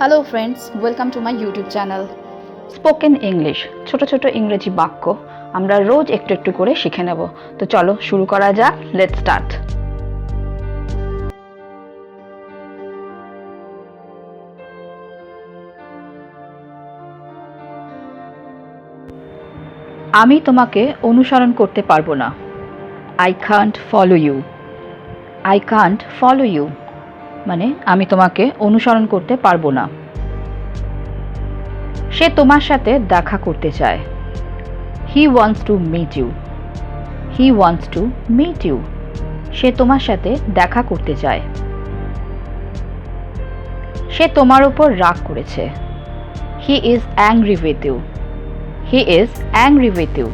Hello friends welcome to my YouTube channel spoken English ছোট ছোট ইংরেজি বাক্য। আমরা রোজ একটু একটু করে শিখে নেব। তো চলো, শুরু করা যাক। লেট স্টার্ট আমি তোমাকে অনুসরণ করতে পারব না। I can't follow you I can't follow you মানে আমি তোমাকে অনুসরণ করতে পারব না। সে তোমার সাথে দেখা করতে চায়। He wants to meet you he wants to meet you সে তোমার সাথে দেখা করতে চায়। সে তোমার উপর রাগ করেছে। He is angry with you he is angry with you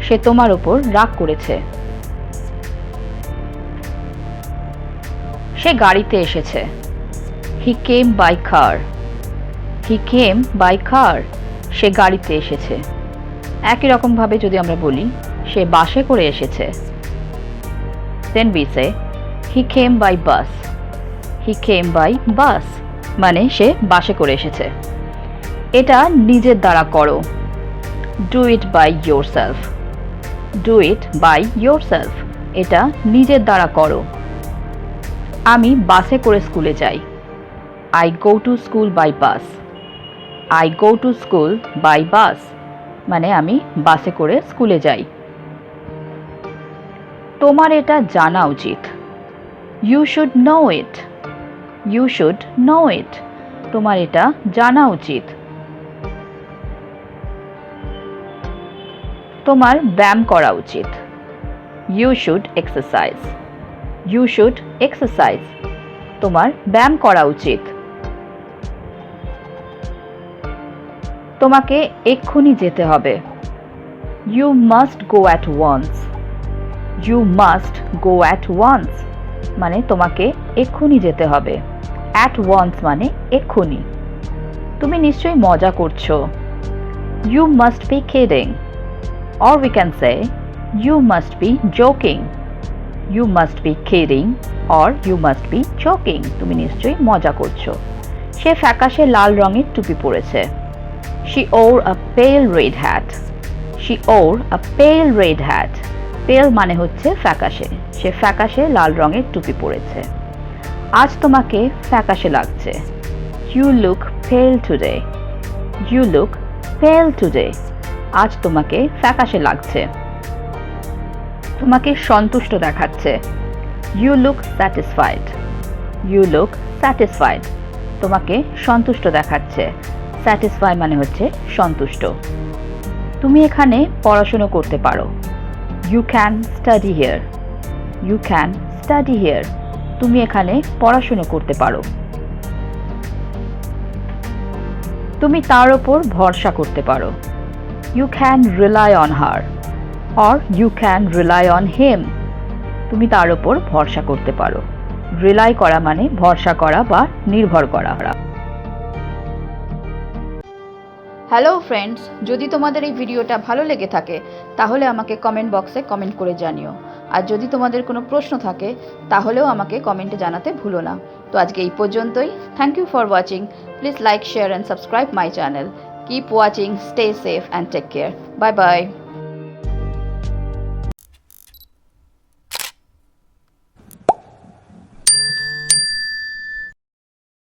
সে তোমার উপর রাগ করেছে। সে গাড়িতে এসেছে। হি came by car he came by কার সে গাড়িতে এসেছে। একই রকমভাবে যদি আমরা বলি, সে বাসে করে এসেছে। দেন বি সে he came by bus he came by bus মানে সে বাসে করে এসেছে। এটা নিজের দ্বারা করো। Do it by yourself do it by yourself এটা নিজের দ্বারা করো। আমি বাসে করে স্কুলে যাই। I go to school by bus I go to school by bus মানে আমি বাসে করে স্কুলে যাই। তোমার এটা জানা উচিত। You should know it you should know it তোমার এটা জানা উচিত। তোমার ব্যায়াম করা উচিত। You should exercise you should exercise তোমার ব্যায়াম করা উচিত। তোমাকে এক্ষুনি যেতে হবে। You must go at once you must go at once মানে তোমাকে এক্ষুনি যেতে হবে। অ্যাট ওয়ান্স মানে এক্ষুনি। তুমি নিশ্চয়ই মজা করছ। You must be kidding or we can say you must be joking you must be kidding or you must be joking তুমি নিশ্চয়ই মজা করছ। সে ফ্যাকাশে লাল রঙের টুপি পরেছে। She wore a pale red hat she wore a pale red hat পেল মানে হচ্ছে ফ্যাকাশে। সে ফ্যাকাশে লাল রঙের টুপি পরেছে। আজ তোমাকে ফ্যাকাশে লাগছে। You look pale today you look pale today আজ তোমাকে ফ্যাকাশে লাগছে। তোমাকে সন্তুষ্ট দেখাচ্ছে। You look satisfied you look satisfied তোমাকে সন্তুষ্ট দেখাচ্ছে। স্যাটিসফাই মানে হচ্ছে সন্তুষ্ট। তুমি এখানে পড়াশুনো করতে পারো। You can study here you can study here তুমি এখানে পড়াশুনো করতে পারো। তুমি তার ওপর ভরসা করতে পারো। You can rely on her or you can rely on him তুমি তার ওপর ভরসা করতে পারো। রিলাই করা মানে ভরসা করা বা নির্ভর করা। হ্যালো ফ্রেন্ডস যদি তোমাদের এই ভিডিওটা ভালো লেগে থাকে, তাহলে আমাকে কমেন্ট বক্সে কমেন্ট করে জানিও। আর যদি তোমাদের কোনো প্রশ্ন থাকে, তাহলেও আমাকে কমেন্টে জানাতে ভুলো না। তো আজকে এই পর্যন্তই। Thank you for watching please like share and subscribe my channel keep watching stay safe and take care bye bye